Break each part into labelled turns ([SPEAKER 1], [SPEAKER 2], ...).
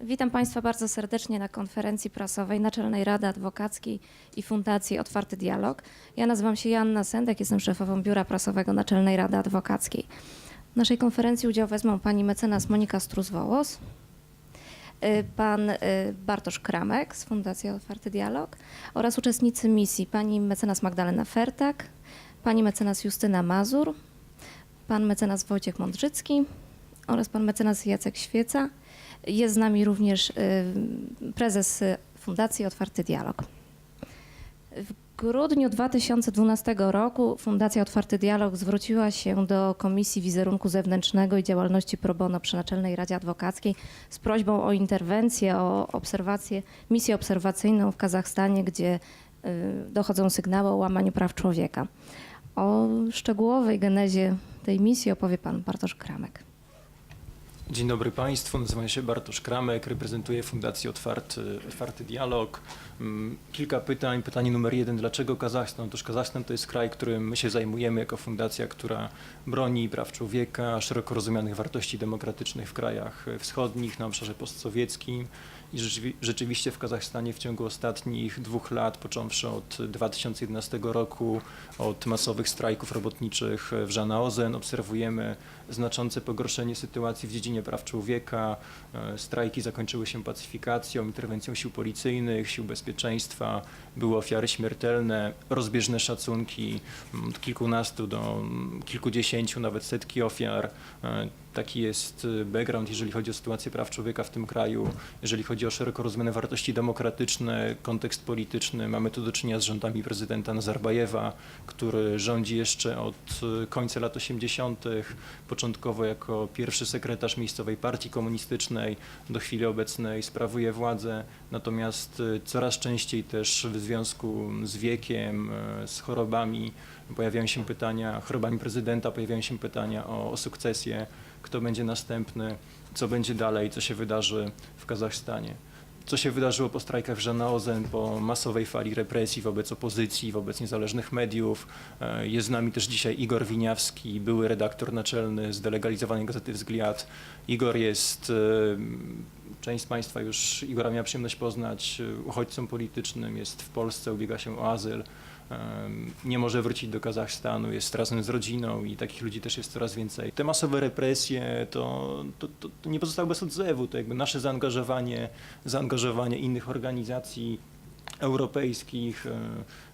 [SPEAKER 1] Witam Państwa bardzo serdecznie na konferencji prasowej Naczelnej Rady Adwokackiej i Fundacji Otwarty Dialog. Ja nazywam się Joanna Sendek, jestem szefową Biura Prasowego Naczelnej Rady Adwokackiej. W naszej konferencji udział wezmą pani mecenas Monika Struz-Wołos, y, pan y, Bartosz Kramek z Fundacji Otwarty Dialog oraz uczestnicy misji pani mecenas Magdalena Fertak, pani mecenas Justyna Mazur, pan mecenas Wojciech Mądrzycki oraz pan mecenas Jacek Świeca. Jest z nami również y, prezes Fundacji Otwarty Dialog. W grudniu 2012 roku Fundacja Otwarty Dialog zwróciła się do Komisji Wizerunku Zewnętrznego i Działalności Pro Bono przy Naczelnej Radzie Adwokackiej z prośbą o interwencję, o obserwację, misję obserwacyjną w Kazachstanie, gdzie y, dochodzą sygnały o łamaniu praw człowieka. O szczegółowej genezie tej misji opowie pan Bartosz Kramek.
[SPEAKER 2] Dzień dobry Państwu, nazywam się Bartosz Kramek, reprezentuję Fundację Otwarty, Otwarty Dialog. Mm, Kilka pytań. Pytanie numer jeden, dlaczego Kazachstan? Otóż Kazachstan to jest kraj, którym my się zajmujemy jako fundacja, która broni praw człowieka, szeroko rozumianych wartości demokratycznych w krajach wschodnich, na obszarze postsowieckim. I rzeczywi- rzeczywiście w Kazachstanie w ciągu ostatnich dwóch lat, począwszy od 2011 roku, od masowych strajków robotniczych w Żanaozen, obserwujemy znaczące pogorszenie sytuacji w dziedzinie praw człowieka. E, Strajki zakończyły się pacyfikacją, interwencją sił policyjnych, sił bezpieczeństwa, były ofiary śmiertelne, rozbieżne szacunki od kilkunastu do kilkudziesięciu, nawet setki ofiar. Taki jest e, background, jeżeli chodzi o sytuację praw człowieka w tym kraju, jeżeli chodzi o szeroko rozumiane wartości demokratyczne, kontekst polityczny. Mamy tu do czynienia z rządami prezydenta Nazarbajewa, który rządzi jeszcze od e, końca lat 80., początkowo jako pierwszy sekretarz miejscowej partii komunistycznej, do chwili obecnej sprawuje władzę, natomiast e, coraz częściej też w związku z wiekiem, z chorobami pojawiają się pytania, chorobami prezydenta pojawiają się pytania o, o sukcesję, kto będzie następny, co będzie dalej, co się wydarzy w Kazachstanie. Co się wydarzyło po strajkach w Żanaozen, po masowej fali represji wobec opozycji, wobec niezależnych mediów. E, Jest z nami też dzisiaj Igor Winiawski, były redaktor naczelny zdelegalizowanej gazety Wzgliad. Igor jest, e, część z Państwa już Igora miała przyjemność poznać, e, uchodźcą politycznym, jest w Polsce, ubiega się o azyl. Nie może wrócić do Kazachstanu, jest razem z rodziną i takich ludzi też jest coraz więcej. Te masowe represje to, to, to, to nie pozostało bez odzewu, to jakby nasze zaangażowanie, zaangażowanie innych organizacji europejskich, e,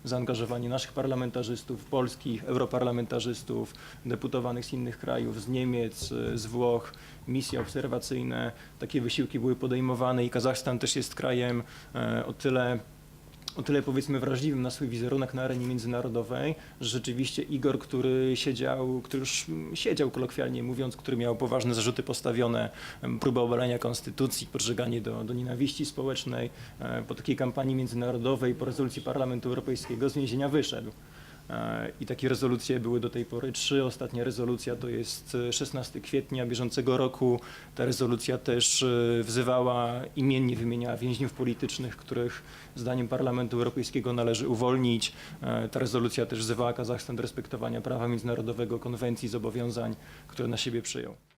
[SPEAKER 2] zaangażowanie naszych parlamentarzystów, polskich, europarlamentarzystów, deputowanych z innych krajów, z Niemiec, e, z Włoch, misje obserwacyjne, takie wysiłki były podejmowane i Kazachstan też jest krajem e, o tyle o tyle powiedzmy wrażliwym na swój wizerunek na arenie międzynarodowej, że rzeczywiście Igor, który siedział, który już siedział kolokwialnie mówiąc, który miał poważne zarzuty postawione, em, próbę obalenia konstytucji, podżeganie do, do nienawiści społecznej, e, po takiej kampanii międzynarodowej, po rezolucji Parlamentu Europejskiego z więzienia wyszedł. E, I takie rezolucje były do tej pory trzy. Ostatnia rezolucja to jest e, 16 kwietnia bieżącego roku. Ta rezolucja też e, wzywała, imiennie wymieniała więźniów politycznych, których zdaniem Parlamentu Europejskiego należy uwolnić. E, Ta rezolucja też wzywała Kazachstan do respektowania prawa międzynarodowego, konwencji, zobowiązań, które na siebie przyjął.